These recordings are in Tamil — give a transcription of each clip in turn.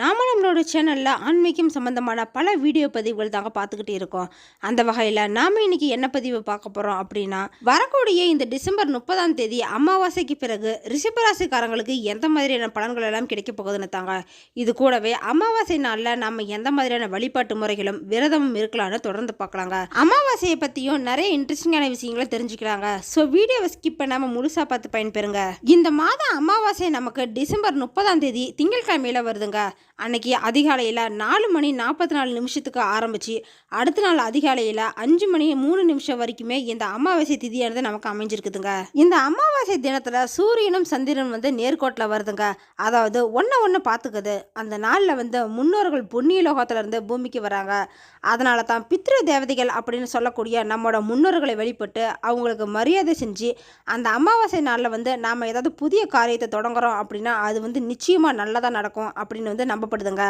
நாம நம்மளோட சேனலில் ஆன்மீகம் சம்மந்தமான பல வீடியோ பதிவுகள் தாங்க பார்த்துக்கிட்டே இருக்கோம். அந்த வகையில் நாம் இன்னைக்கு என்ன பதிவு பார்க்க போகிறோம் அப்படின்னா வரக்கூடிய இந்த டிசம்பர் முப்பதாம் தேதி அமாவாசைக்கு பிறகு ரிஷபராசிக்காரங்களுக்கு எந்த மாதிரியான பலன்கள் எல்லாம் கிடைக்க போகுதுன்னு தாங்க. இது கூடவே அமாவாசை நாளில் நம்ம எந்த மாதிரியான வழிபாட்டு முறைகளும் விரதமும் இருக்கலாம்னு தொடர்ந்து பார்க்கலாங்க. அமாவாசையை பற்றியும் நிறைய இன்ட்ரெஸ்டிங்கான விஷயங்களை தெரிஞ்சுக்கலாங்க. ஸோ வீடியோவை ஸ்கிப் பண்ணாமல் முழுசாக பார்த்து பயன்பெறுங்க. இந்த மாதம் அமாவாசை நமக்கு டிசம்பர் முப்பதாம் தேதி திங்கட்கிழமையில் வருதுங்க. அன்னைக்கு அதிகாலையில் நாலு மணி நாற்பத்தி நாலு நிமிஷத்துக்கு ஆரம்பித்து அடுத்த நாள் அதிகாலையில் அஞ்சு மணி மூணு நிமிஷம் வரைக்குமே இந்த அமாவாசை திதியானது நமக்கு அமைஞ்சிருக்குதுங்க. இந்த அமாவாசை தினத்தில் சூரியனும் சந்திரனும் வந்து நேர்கோட்டில் வருதுங்க. அதாவது ஒன்று ஒன்று பார்த்துக்குது. அந்த நாளில் வந்து முன்னோர்கள் பொன்னிய லோகத்திலிருந்து பூமிக்கு வராங்க. அதனால தான் பித்ரு தேவதைகள் அப்படின்னு சொல்லக்கூடிய நம்மளோட முன்னோர்களை வெளிப்பட்டு அவங்களுக்கு மரியாதை செஞ்சு அந்த அமாவாசை நாளில் வந்து நாம் ஏதாவது புதிய காரியத்தை தொடங்குறோம் அப்படின்னா அது வந்து நிச்சயமாக நல்லதாக நடக்கும் அப்படின்னு வந்து நம்பப்படுதுங்க.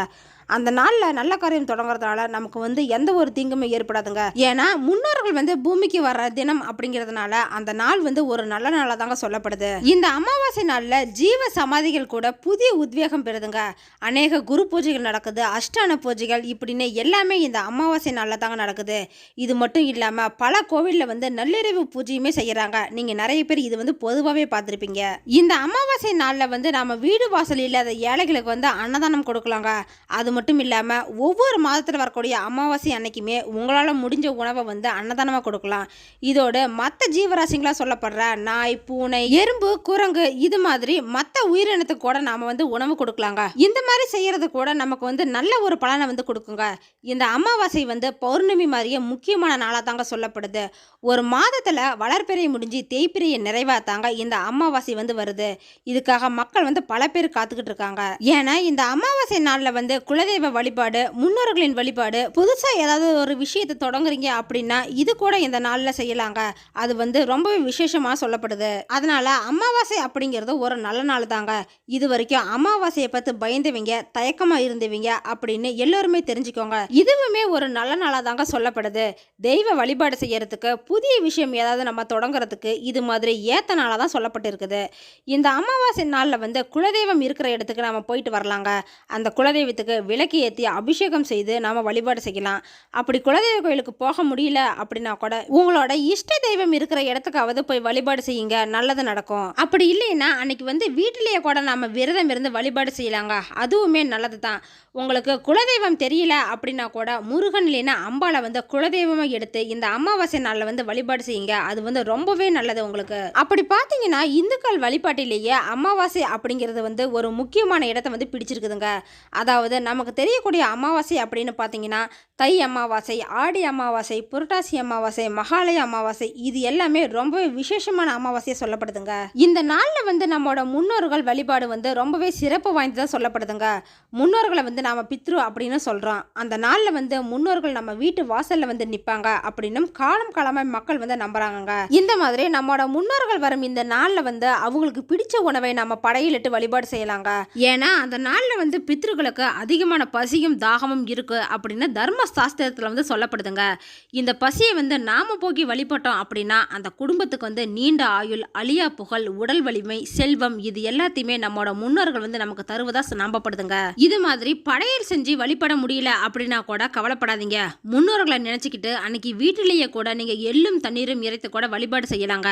அந்த நாளில் நல்ல காரியம் தொடங்குறதுனால நமக்கு வந்து எந்த ஒரு தீங்குமே ஏற்படாதுங்க. ஏன்னா முன்னோர்கள் வந்து பூமிக்கு வர்ற தினம் அப்படிங்கிறதுனால அந்த நாள் வந்து ஒரு நல்ல நாளாக தாங்க சொல்லப்படுது. இந்த அமாவாசை நாளில் ஜீவ சமாதிகள் கூட புதிய உத்வேகம் பெறுதுங்க. அநேக குரு பூஜைகள் நடக்குது அஷ்டான பூஜைகள் இப்படின்னு எல்லாமே இந்த அமாவாசை நாளில் தாங்க நடக்குது. இது மட்டும் இல்லாமல் பல கோவிலில் வந்து நள்ளிரவு பூஜையுமே செய்கிறாங்க நீங்கள் நிறைய பேர் இது வந்து பொதுவாகவே பார்த்துருப்பீங்க. இந்த அமாவாசை நாளில் வந்து நம்ம வீடு வாசல் இல்லாத ஏழைகளுக்கு வந்து அன்னதானம் கொடுக்கலாங்க. அது மட்டும் இல்லாமல் ஒவ்வொரு மாதத்தில் வரக்கூடிய அமாவாசை அன்னைக்குமே உங்களால் முடிஞ்ச உணவை வந்து அன்னதானமாக கொடுக்கலாம். இதோடு மற்ற ஜீவராசிங்களாக சொல்லப்படுற நாய் பூனை எறும்பு குரங்கு இது மாதிரி மற்ற உயிரினத்துக்கு கூட நாம் வந்து உணவு கொடுக்கலாங்க. இந்த மாதிரி செய்கிறது கூட நமக்கு வந்து நல்ல ஒரு பலனை வந்து கொடுக்குங்க. இந்த அமாவாசை வந்து பௌர்ணமி மாதிரியே முக்கியமான நாளாக தாங்க சொல்லப்படுது. ஒரு மாதத்தில் வளர்ப்பிறை முடிஞ்சு தேய்ப்பிறையை நிறைவாக தாங்க இந்த அமாவாசை வந்து வருது. இதுக்காக மக்கள் வந்து பல பேர் காத்துக்கிட்டு இருக்காங்க. ஏன்னா இந்த அமாவாசை நாளில் வந்து குலதெய்வ வழிபாடு முன்னோர்களின் வழிபாடு புதுசாக ஏதாவது ஒரு விஷயத்தை தொடங்குறீங்க அப்படின்னா இது கூட இந்த நாளில் செய்யலாங்க. அது வந்து ரொம்பவே விசேஷமாக சொல்லப்படுது. அதனால் அமாவாசை அப்படிங்கிறது ஒரு நல்ல நாள் தாங்க. இது வரைக்கும் அமாவாசையை பார்த்து பயந்துவீங்க தயக்கமாக இருந்துவீங்க அப்படின்னு எல்லோருமே தெரிஞ்சுக்கோங்க. இதுவுமே ஒரு நல்ல நாளாக தாங்க சொல்லப்படுது. தெய்வ வழிபாடு செய்யறதுக்கு புதிய விஷயம் ஏதாவது நம்ம தொடங்குறதுக்கு இது மாதிரி ஏற்ற நாளாக தான் சொல்லப்பட்டிருக்குது. இந்த அமாவாசை நாளில் வந்து குலதெய்வம் இருக்கிற இடத்துக்கு நம்ம போயிட்டு வரலாங்க. அந்த குலதெய்வத்துக்கு விளக்கு ஏற்றி அபிஷேகம் செய்து நாம் வழிபாடு செய்யலாம். அப்படி குலதெய்வ கோயிலுக்கு போக முடியல அப்படின்னா கூட உங்களோட இஷ்ட தெய்வம் இருக்கிற இடத்துக்காவது போய் வழிபாடு செய்யுங்க. நல்லது நடக்கும். அப்படி இல்லைன்னா அன்னைக்கு வந்து வீட்டிலேயே கூட நாம் விரதம் இருந்து வழிபாடு செய்யலாங்க. அதுவுமே நல்லது தான் உங்களுக்கு குலதெய்வம் தெரியல அப்படின்னா கூட முருகன் இல்லைன்னா அம்பாவை வந்து குலதெய்வமாக எடுத்து இந்த அமாவாசை நாளில் வந்து வழிபாடு செய்யுங்க. அது வந்து ரொம்பவே நல்லது உங்களுக்கு. அப்படி பார்த்தீங்கன்னா இந்துக்கள் வழிபாட்டிலேயே அமாவாசை அப்படிங்கிறது வந்து ஒரு முக்கியமான இடத்த வந்து பிடிச்சிருக்குதுங்க. அதாவது நமக்கு தெரியக்கூடிய அமாவாசை அப்படின்னு பார்த்தீங்கன்னா தை அமாவாசை ஆடி அமாவாசை புரட்டாசி அமாவாசை மகாலய அமாவாசை இது எல்லாமே ரொம்பவே விசேஷமான அமாவாசையாக சொல்லப்படுதுங்க. இந்த நாளில் வந்து நம்மளோட முன்னோர்கள் வழிபாடு வந்து ரொம்பவே சிறப்பு வாய்ந்ததாக சொல்லப்படுதுங்க. முன்னோர்களை வந்து நாம பித்ரு அப்படின்னு சொல்கிறோம் அந்த நாளில் வந்து முன்னோர்கள் நம்ம வீட்டு வாசலில் வந்து நிற்பாங்க அப்படின்னும் காலம் காலமாக மக்கள் வந்து நம்புகிறாங்க இந்த மாதிரி நம்மளோட முன்னோர்கள் வரும் இந்த நாளில் வந்து அவங்களுக்கு பிடிச்ச உணவை நம்ம படையிலிட்டு வழிபாடு செய்யலாங்க. ஏன்னா அந்த நாளில் வந்து பித்ருக்களுக்கு அதிகமான பசியும் தாகமும் இருக்குது அப்படின்னு தர்ம சாஸ்திரத்தில் வந்து சொல்லப்படுதுங்க. இந்த பசியை வந்து நாம போக்கி வழிபட்டோம் அப்படின்னா அந்த குடும்பத்துக்கு வந்து நீண்ட ஆயுள் அழியா புகழ் உடல் வலிமை செல்வம் இது எல்லாத்தையுமே நம்மளோட முன்னோர்கள் வந்து நமக்கு தருவதா நம்பப்படுதுங்க. இது மாதிரி படையல் செஞ்சு வழிபட முடியல அப்படின்னா கூட கவலைப்படாதீங்க. முன்னோர்களை நினச்சிக்கிட்டு அன்னைக்கு வீட்டிலேயே கூட நீங்கள் எள்ளும் தண்ணீரும் இறைத்து கூட வழிபாடு செய்யலாங்க.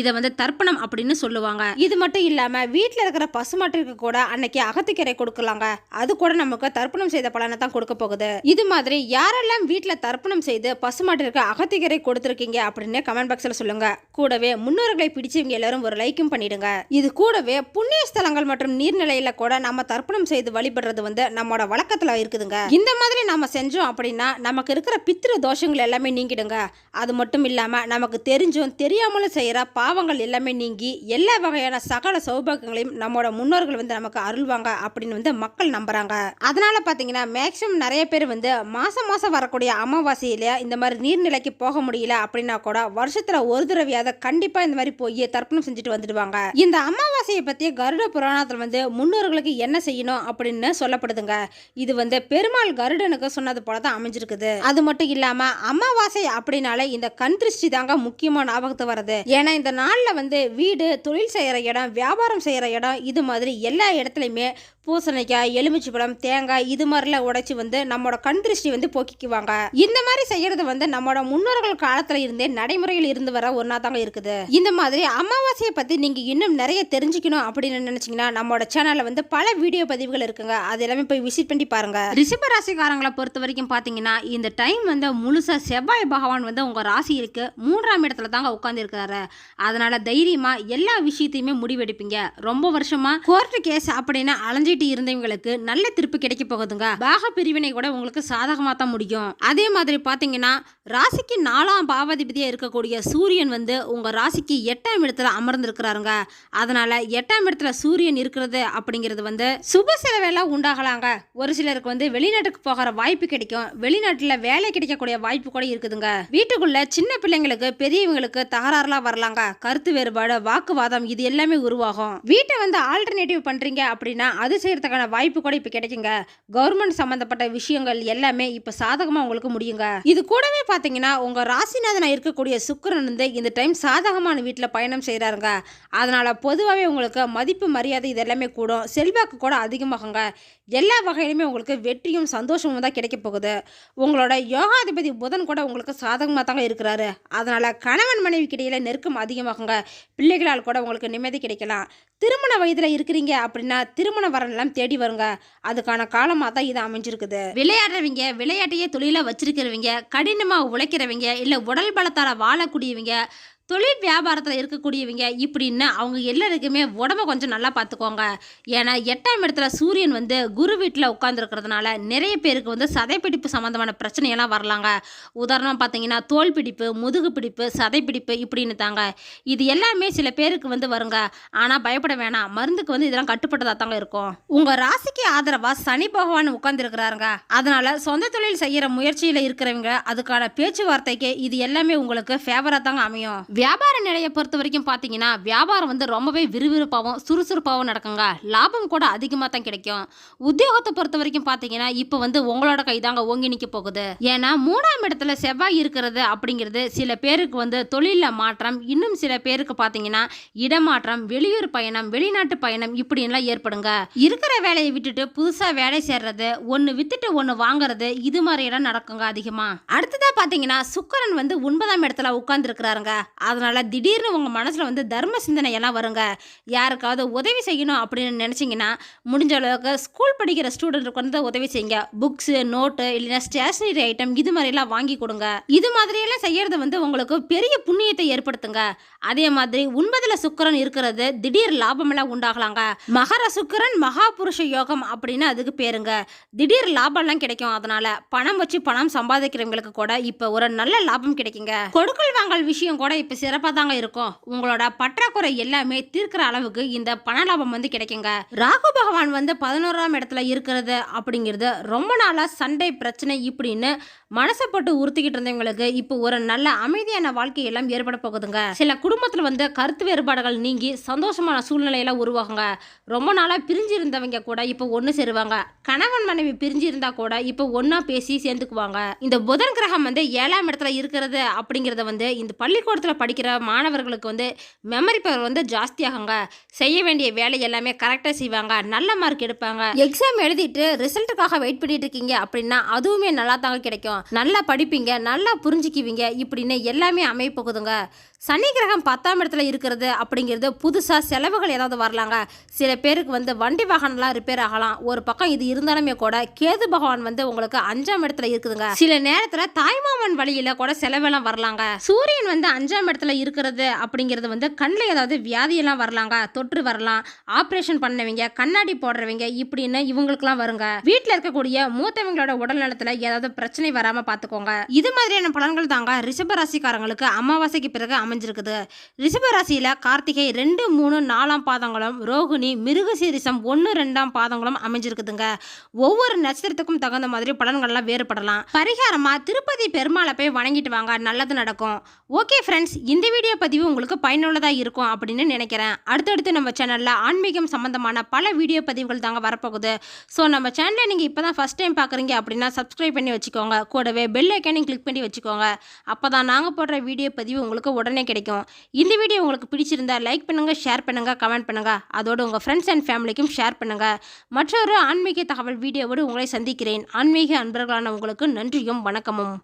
இதை வந்து தர்ப்பணம் அப்படின்னு சொல்லுவாங்க. இது மட்டும் இல்லாமல் வீட்டில் இருக்கிற பசுமாட்டிற்கு கூட அன்னைக்கு அகத்திக்கீரை கொடுக்கலாங்க. அது கூட நமக்கு தர்ப்பணம் செய்த பலனை தான் கொடுக்க போகுது. இது மாதிரி யாரெல்லாம் வீட்டில் தர்ப்பணம் செய்து பசுமாட்டிற்கு அகத்திகரை கொடுத்துருக்கீங்க அப்படின்னு கமெண்ட் பாக்ஸில் சொல்லுங்க. கூடவே முன்னோர்களை பிடிச்சவங்க எல்லாரும் ஒரு லைக்கும் பண்ணிடுங்க. இது கூடவே புண்ணிய ஸ்தலங்கள் மற்றும் நீர்நிலையில கூட நம்ம தர்ப்பணம் செய்து வழிபடுறது வந்து நம்மளோட வழக்கத்தில் இருக்குதுங்க. இந்த மாதிரி நம்ம செஞ்சோம் அப்படின்னா நமக்கு இருக்கிற பித்திரு தோஷங்கள் எல்லாமே நீங்கிடுங்க. அது மட்டும் இல்லாமல் நமக்கு தெரிஞ்சும் தெரியாமலும் செய்கிற பாவங்கள் எல்லாமே நீங்கி எல்லா வகையான சகல சௌபாகங்களையும் நம்மளோட முன்னோர்கள் வந்து நமக்கு அருள்வாங்க அப்படின்னு வந்து மக்கள் மக்கள் நம்புறாங்க. அதனால பாத்தீங்கன்னா மேக்சிமம் நிறைய பேர் வந்து மாசம் மாசம் வரக்கூடிய அமாவாசையில் இந்த மாதிரி நீர்நிலைக்கு போக முடியல அப்படின்னா கூட வருஷத்துல ஒரு தடவையாவது கண்டிப்பாக இந்த மாதிரி போய் தர்ப்பணம் செஞ்சுட்டு வந்துடுவாங்க. இந்த அமாவாசையை பத்தி கருட புராணத்தில் வந்து முன்னோர்களுக்கு என்ன செய்யணும் அப்படின்னு சொல்லப்படுதுங்க. இது வந்து பெருமாள் கருடனுக்கு சொன்னது போல தான் அமைஞ்சிருக்குது. அது மட்டும் இல்லாம அமாவாசை அப்படின்னாலே இந்த கண் திருஷ்டி தாங்க முக்கியமா ஞாபகத்து வருது ஏன்னா இந்த நாள்ல வந்து வீடு தொழில் செய்யற இடம் வியாபாரம் செய்யற இடம் இது மாதிரி எல்லா இடத்துலையுமே பூசணிக்காய் எலுமிச்சை பழம் தேங்காய் இது மாதிரிலாம் உடைச்சி வந்து நம்மளோட கண் திருஷ்டி வந்து போக்கிக்குவாங்க. இந்த மாதிரி செய்யறது வந்து நம்மளோட முன்னோர்கள் காலத்துல இருந்தே நடைமுறையில் இருந்து வர ஒன்னா தாங்க இருக்குது. இந்த மாதிரி அமாவாசையை பத்தி நீங்க இன்னும் நிறைய தெரிஞ்சுக்கணும் அப்படின்னு நினைச்சீங்கன்னா நம்மளோட சேனல்ல வந்து பல வீடியோ பதிவுகள் இருக்குங்க. அது எல்லாமே போய் விசிட் பண்ணி பாருங்க. ரிஷப ராசிக்காரங்களை பொறுத்த வரைக்கும் பாத்தீங்கன்னா இந்த டைம் வந்து முழுசா செவ்வாய் பகவான் வந்து உங்க இருக்கு மூன்றாம் இடத்துல தாங்க உட்கார்ந்து இருக்கிறாரு. அதனால தைரியமா எல்லா விஷயத்தையுமே முடிவெடுப்பீங்க. ரொம்ப வருஷமா கோர்ட்டு கேஸ் அப்படின்னு அலைஞ்சு அலைஞ்சிட்டு இருந்தவங்களுக்கு நல்ல திருப்பு கிடைக்க போகுதுங்க. பாக பிரிவினை கூட உங்களுக்கு சாதகமாக தான் முடியும். அதே மாதிரி பார்த்தீங்கன்னா ராசிக்கு நாலாம் பாவாதிபதியாக இருக்கக்கூடிய சூரியன் வந்து உங்கள் ராசிக்கு எட்டாம் இடத்துல அமர்ந்திருக்கிறாருங்க. அதனால் எட்டாம் இடத்துல சூரியன் இருக்கிறது அப்படிங்கிறது வந்து சுப செலவெல்லாம் உண்டாகலாங்க. ஒரு சிலருக்கு வந்து வெளிநாட்டுக்கு போகிற வாய்ப்பு கிடைக்கும். வெளிநாட்டில் வேலை கிடைக்கக்கூடிய வாய்ப்பு கூட இருக்குதுங்க. வீட்டுக்குள்ள சின்ன பிள்ளைங்களுக்கு பெரியவங்களுக்கு தகராறுலாம் வரலாங்க. கருத்து வேறுபாடு வாக்குவாதம் இது எல்லாமே உருவாகும். வீட்டை வந்து ஆல்டர்னேட்டிவ் பண்ணுறீங்க அப்படின்னா அது செய்யறதுக்கான வாய்ப்பு கூட இப்போ கிடைக்குங்க. கவர்மெண்ட் சம்மந்தப்பட்ட விஷயங்கள் எல்லாமே இப்போ சாதகமாக உங்களுக்கு முடியுங்க. இது கூடவே பார்த்தீங்கன்னா உங்கள் ராசிநாதனா இருக்கக்கூடிய சுக்கிரன் வந்து இந்த டைம் சாதகமான வீட்டில் பயணம் செய்கிறாருங்க அதனால் பொதுவாகவே உங்களுக்கு மதிப்பு மரியாதை இது எல்லாமே கூடும். செல்வாக்கு கூட அதிகமாகுங்க. எல்லா வகையிலுமே உங்களுக்கு வெற்றியும் சந்தோஷமும் தான் கிடைக்க போகுது. உங்களோட யோகாதிபதி புதன் கூட உங்களுக்கு சாதகமாக தாங்க இருக்கிறாரு. அதனால் கணவன் மனைவிக்கு இடையில நெருக்கம் அதிகமாகுங்க. பிள்ளைகளால் கூட உங்களுக்கு நிம்மதி கிடைக்கலாம். திருமண வயதில் இருக்கிறீங்க அப்படின்னா திருமண வரன்லாம் தேடி வருங்க. அதுக்கான காலமாக தான் இது அமைஞ்சிருக்குது. விளையாடுறவங்க விளையாட்டையே தொழிலாக வச்சிருக்கிறவங்க கடினமாக உழைக்கிறவங்க இல்லை உடல் பலத்தால் வாழக்கூடியவங்க தொழில் வியாபாரத்தில் இருக்கக்கூடியவங்க இப்படின்னு அவங்க எல்லாருக்குமே உடம்ப கொஞ்சம் நல்லா பார்த்துக்கோங்க ஏன்னா எட்டாம் இடத்துல சூரியன் வந்து குரு வீட்டில் உட்காந்துருக்கிறதுனால நிறைய பேருக்கு வந்து சதைப்பிடிப்பு சம்மந்தமான பிரச்சனையெல்லாம் வரலாங்க. உதாரணம் பார்த்தீங்கன்னா தோல் பிடிப்பு முதுகு பிடிப்பு சதைப்பிடிப்பு இப்படின்னு தாங்க இது எல்லாமே சில பேருக்கு வந்து வருங்க. ஆனால் பயப்பட வேணாம். மருந்துக்கு வந்து இதெல்லாம் கட்டுப்பட்டதாக தாங்க இருக்கும். உங்கள் ராசிக்கு ஆதரவாக சனி பகவான் உட்காந்துருக்கிறாருங்க அதனால் சொந்த தொழில் செய்கிற முயற்சியில் இருக்கிறவங்க அதுக்கான பேச்சுவார்த்தைக்கு இது எல்லாமே உங்களுக்கு ஃபேவராக தாங்க அமையும். வியாபார நிலையை பொறுத்த வரைக்கும் பார்த்தீங்கன்னா வியாபாரம் வந்து ரொம்பவே விறுவிறுப்பாகவும் சுறுசுறுப்பாகவும் நடக்குங்க. லாபம் கூட அதிகமாக தான் கிடைக்கும். உத்தியோகத்தை பொறுத்த வரைக்கும் பார்த்தீங்கன்னா இப்போ வந்து உங்களோட கை தாங்க ஓங்கி நிற்க போகுது. ஏன்னா மூணாம் இடத்துல செவ்வாய் இருக்கிறது அப்படிங்கிறது சில பேருக்கு வந்து தொழிலில் மாற்றம் இன்னும் சில பேருக்கு பார்த்தீங்கன்னா இடமாற்றம் வெளியூர் பயணம் வெளிநாட்டு பயணம் இப்படின்லாம் ஏற்படுங்க. இருக்கிற வேலையை விட்டுட்டு புதுசாக வேலை சேர்றது ஒன்று வித்துட்டு ஒன்று வாங்குறது இது மாதிரியெல்லாம் நடக்குங்க அதிகமாக அடுத்ததாக பார்த்தீங்கன்னா சுக்கரன் வந்து ஒன்பதாம் இடத்துல உட்கார்ந்துருக்கிறாருங்க. அதனால் திடீர்னு உங்கள் மனசில் வந்து தர்ம சிந்தனை எல்லாம் வருங்க. யாருக்காவது உதவி செய்யணும் அப்படின்னு நினச்சிங்கன்னா முடிஞ்ச அளவுக்கு ஸ்கூல் படிக்கிற ஸ்டூடெண்ட்டுக்கு வந்து உதவி செய்யுங்க. புக்ஸு நோட்டு இல்லைன்னா ஸ்டேஷனரி ஐட்டம் இது மாதிரிலாம் வாங்கி கொடுங்க. இது மாதிரியெல்லாம் செய்கிறது வந்து உங்களுக்கு பெரிய புண்ணியத்தை ஏற்படுத்துங்க. அதே மாதிரி ஒன்பதுல சுக்கிரன் இருக்கிறது திடீர் லாபமெல்லாம் உண்டாகலாங்க. மகர சுக்கிரன் மகா புருஷ யோகம் அப்படின்னு அதுக்கு பேருங்க. திடீர் லாபம்லாம் கிடைக்கும். அதனால பணம் வச்சு பணம் சம்பாதிக்கிறவங்களுக்கு கூட இப்போ ஒரு நல்ல லாபம் கிடைக்குங்க. கொடுக்கல் வாங்கல் விஷயம் கூட இப்போ சிறப்பாக தாங்க இருக்கும். உங்களோட பற்றாக்குறை எல்லாமே தீர்க்கிற அளவுக்கு இந்த பண லாபம் வந்து கிடைக்குங்க. ராகு பகவான் வந்து பதினோராம் இடத்துல இருக்கிறது அப்படிங்கிறது ரொம்ப நாளாக சண்டை பிரச்சனை இப்படின்னு மனசப்பட்டு உறுத்திக்கிட்டு இருந்தவங்களுக்கு இப்போ ஒரு நல்ல அமைதியான வாழ்க்கை எல்லாம் ஏற்பட போகுதுங்க. சில குடும்பத்தில் வந்து கருத்து வேறுபாடுகள் நீங்கி சந்தோஷமான சூழ்நிலையெல்லாம் உருவாகுங்க. ரொம்ப நாளாக பிரிஞ்சு இருந்தவங்க கூட இப்போ ஒன்று சேருவாங்க. கணவன் மனைவி பிரிஞ்சு இருந்தா கூட இப்போ ஒன்றா பேசி சேர்ந்துக்குவாங்க. இந்த புதன் கிரகம் வந்து ஏழாம் இடத்துல இருக்கிறது அப்படிங்கிறத வந்து இந்த பள்ளிக்கூடத்தில் படிக்கிற மாணவர்களுக்கு வந்து மெமரி பவர் வந்து ஜாஸ்தியாகுங்க. செய்ய வேண்டிய வேலை எல்லாமே கரெக்டாக செய்வாங்க. நல்ல மார்க் எடுப்பாங்க. எக்ஸாம் எழுதிட்டு ரிசல்ட்டுக்காக வெயிட் பண்ணிட்டு இருக்கீங்க அப்படின்னா அதுவுமே நல்லா தாங்க கிடைக்கும். நல்லா படிப்பீங்க நல்லா புரிஞ்சுக்குவீங்க. இப்படின்னு எல்லாமே அமைய சனி கிரகம் பத்தாம் இடத்துல இருக்கிறது அப்படிங்கிறது புதுசாக செலவுகள் ஏதாவது வரலாங்க. சில பேருக்கு வந்து வண்டி வாகனம்லாம் ரிப்பேர் ஆகலாம். ஒரு பக்கம் இது இருந்தாலுமே கூட கேது பகவான் வந்து உங்களுக்கு அஞ்சாம் இடத்துல இருக்குதுங்க. சில நேரத்தில் தாய்மாமன் வழியில் கூட செலவெல்லாம் வரலாங்க. சூரியன் வந்து அஞ்சாம் இடத்துல இருக்கிறது அப்படிங்கிறது வந்து கண்ணில் ஏதாவது வியாதியெல்லாம் வரலாங்க. தொற்று வரலாம். ஆப்ரேஷன் பண்ணவங்க கண்ணாடி போடுறவங்க இப்படின்னு இவங்களுக்குலாம் வருங்க. வீட்டில் இருக்கக்கூடிய மூத்தவங்களோட உடல் நலத்தில் ஏதாவது பிரச்சனை வராமல் பார்த்துக்கோங்க இது மாதிரியான பலன்கள் தாங்க ரிஷப ராசிக்காரங்களுக்கு அமாவாசைக்கு பிறகு அமைஞ்சு அமைஞ்சிருக்குது. ரிஷபராசியில் கார்த்திகை ரெண்டு மூணு நாலாம் பாதங்களும் ரோகிணி மிருகசீரிசம் ஒன்று ரெண்டாம் பாதங்களும் அமைஞ்சிருக்குதுங்க. ஒவ்வொரு நட்சத்திரத்துக்கும் தகுந்த மாதிரி பலன்கள்லாம் வேறுபடலாம். பரிகாரமாக திருப்பதி பெருமாளை போய் வணங்கிட்டு வாங்க நல்லது நடக்கும். ஓகே ஃப்ரெண்ட்ஸ் இந்த வீடியோ பதிவு உங்களுக்கு பயனுள்ளதாக இருக்கும் அப்படின்னு நினைக்கிறேன். அடுத்தடுத்து நம்ம சேனலில் ஆன்மீகம் சம்பந்தமான பல வீடியோ பதிவுகள் தாங்க வரப்போகுது. ஸோ நம்ம சேனலை நீங்கள் இப்போ தான் ஃபஸ்ட் டைம் பார்க்குறீங்க அப்படின்னா சப்ஸ்கிரைப் பண்ணி வச்சுக்கோங்க. கூடவே பெல் ஐக்கானையும் கிளிக் பண்ணி வச்சுக்கோங்க. அப்போ தான் நாங்கள் போடுற வீடியோ பதிவு உங்களுக்கு உடனே உடனே கிடைக்கும். இந்த வீடியோ உங்களுக்கு பிடிச்சிருந்தா லைக் பண்ணுங்கள் ஷேர் பண்ணுங்கள் கமெண்ட் பண்ணுங்கள் அதோடு உங்கள் ஃப்ரெண்ட்ஸ் அண்ட் ஃபேமிலிக்கும் ஷேர் பண்ணுங்கள் மற்றொரு ஆன்மீக தகவல் வீடியோவோடு உங்களை சந்திக்கிறேன். ஆன்மீக அன்பர்களான உங்களுக்கு நன்றியும் வணக்கமும்.